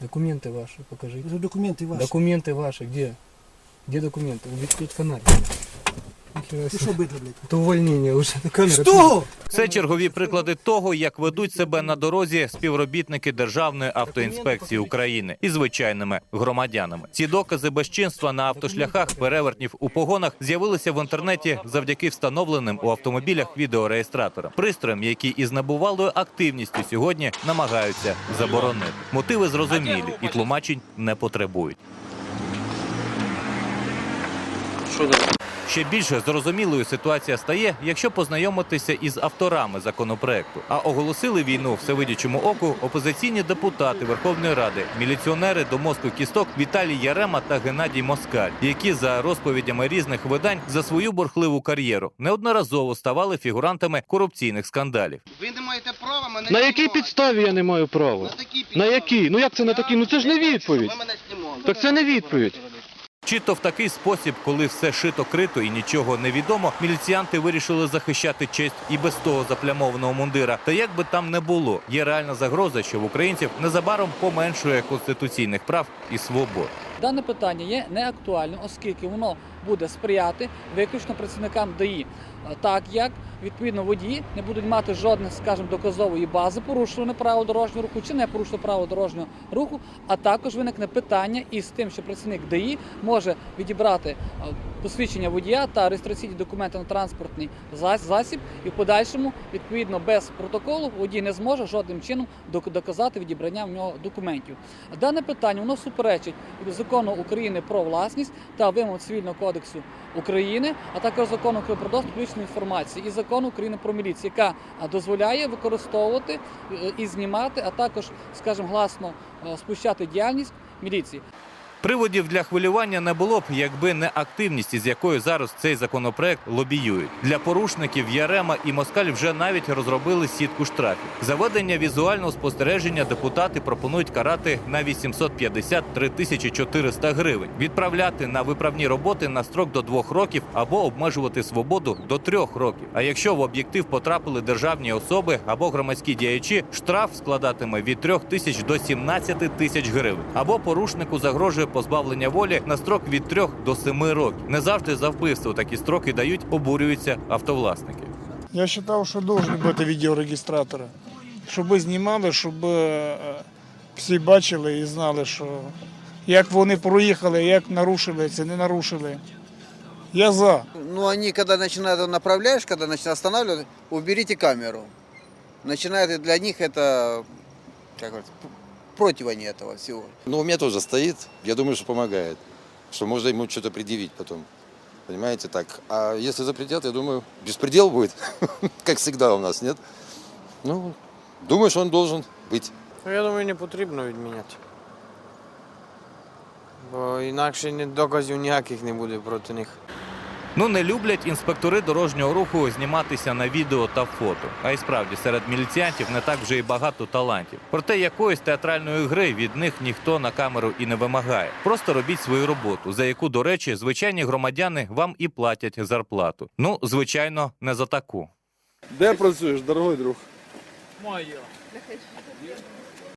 Документы ваши покажите. Это документы ваши. Документы ваши где? Где документы? Уберите фонарь. Нихера Ты себе. что быдло, блядь? Это увольнение уже. Камера Что? Це чергові приклади того, як ведуть себе на дорозі співробітники Державної автоінспекції України і звичайними громадянами. Ці докази безчинства на автошляхах перевертнів у погонах з'явилися в інтернеті завдяки встановленим у автомобілях відеореєстраторам, пристроям, які із небувалою активністю сьогодні намагаються заборонити. Мотиви зрозумілі і тлумачень не потребують. Ще більше зрозумілою ситуація стає, якщо познайомитися із авторами законопроекту. А оголосили війну всевидячому оку опозиційні депутати Верховної Ради, міліціонери до мозку кісток Віталій Ярема та Геннадій Москаль, які за розповідями різних видань за свою бурхливу кар'єру неодноразово ставали фігурантами корупційних скандалів. Ви не маєте права мене На якій підставі я не маю права? На На якій? Ну як це на такій? Ну це ж не відповідь. Так це не відповідь. Чи то в такий спосіб, коли все шито крито і нічого не відомо, міліціянти вирішили захищати честь і без того заплямованого мундира. Та як би там не було, є реальна загроза, що в українців незабаром поменшує конституційних прав і свобод. Дане питання є неактуальним, оскільки воно буде сприяти виключно працівникам ДАІ, так як відповідно водії не будуть мати жодних, скажімо, доказової бази, порушували право дорожнього руху чи не порушили право дорожнього руху. А також виникне питання із тим, що працівник ДАІ може відібрати посвідчення водія та реєстраційні документи на транспортний засіб, і в подальшому, відповідно, без протоколу водій не зможе жодним чином доказати відібрання в нього документів. Дане питання воно суперечить закону України про власність та вимог цивільного кодексу України, а також закону про доступ до інформації і закону України про міліцію, яка дозволяє використовувати е, і знімати, а також, скажімо, гласно е, спущати діяльність міліції. Приводів для хвилювання не було б, якби не активність, із якою зараз цей законопроект лобіюють. Для порушників Ярема і Москаль вже навіть розробили сітку штрафів. Заведення візуального спостереження депутати пропонують карати на 853 тисячі 400 гривень, відправляти на виправні роботи на строк до двох років або обмежувати свободу до трьох років. А якщо в об'єктив потрапили державні особи або громадські діячі, штраф складатиме від 3 тисяч до 17 тисяч гривень. Або порушнику загрожує позбавлення волі на строк від 3 до 7 років. Не завжди за вбивство такі строки дають, обурюються автовласники. Я вважав, що повинні бути відеорегістратори. Щоб знімали, щоб е, всі бачили і знали, що як вони проїхали, як нарушили це, не нарушили. Я за. Ну, они, когда начинают, направляешь, когда начинают останавливать, уберите камеру. Начинает для них это, как говорится, против они этого всего. Ну, у меня тоже стоит. Я думаю, что помогает. Что можно ему что-то предъявить потом. Понимаете, так. А если запретят, я думаю, беспредел будет. Как всегда у нас, нет? Ну, думаю, что он должен быть. Ну, я думаю, не потрібно відміняти. Бо інакше ні- доказів ніяких не буде проти них. Ну не люблять інспектори дорожнього руху зніматися на відео та фото. А й справді серед міліціянтів не так вже й багато талантів. Проте якоїсь театральної гри від них ніхто на камеру і не вимагає. Просто робіть свою роботу, за яку, до речі, звичайні громадяни вам і платять зарплату. Ну, звичайно, не за таку. Де працюєш, дорогой друг? Моє.